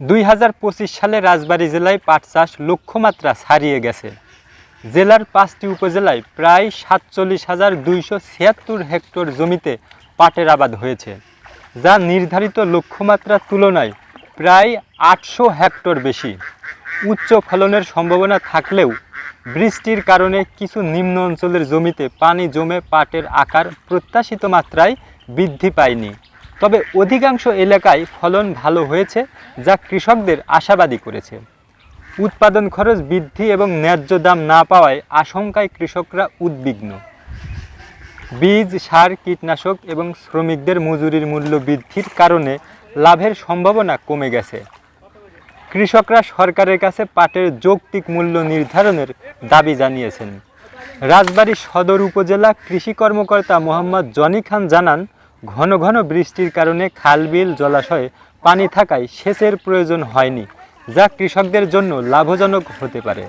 দুই হাজার পঁচিশ সালে রাজবাড়ী জেলায় পাট চাষ লক্ষ্যমাত্রা ছাড়িয়ে গেছে। জেলার পাঁচটি উপজেলায় প্রায় সাতচল্লিশ হাজার দুইশো ছিয়াত্তর হেক্টর জমিতে পাটের আবাদ হয়েছে, যা নির্ধারিত লক্ষ্যমাত্রার তুলনায় প্রায় আটশো হেক্টর বেশি। উচ্চ ফলনের সম্ভাবনা থাকলেও বৃষ্টির কারণে কিছু নিম্ন অঞ্চলের জমিতে পানি জমে পাটের আকার প্রত্যাশিত মাত্রায় বৃদ্ধি পায়নি। তবে অধিকাংশ এলাকায় ফলন ভালো হয়েছে, যা কৃষকদের আশাবাদী করেছে। উৎপাদন খরচ বৃদ্ধি এবং ন্যায্য দাম না পাওয়ায় আশঙ্কায় কৃষকরা উদ্বিগ্ন। বীজ, সার, কীটনাশক এবং শ্রমিকদের মজুরির মূল্য বৃদ্ধির কারণে লাভের সম্ভাবনা কমে গেছে। কৃষকরা সরকারের কাছে পাটের যৌক্তিক মূল্য নির্ধারণের দাবি জানিয়েছেন। রাজবাড়ী সদর উপজেলা কৃষি কর্মকর্তা মোহাম্মদ জনি খান জানান ঘন ঘন বৃষ্টির কারণে খালবিল জলাশয়ে পানি থাকায় সেচের প্রয়োজন হয়নি, যা কৃষকদের জন্য লাভজনক হতে পারে।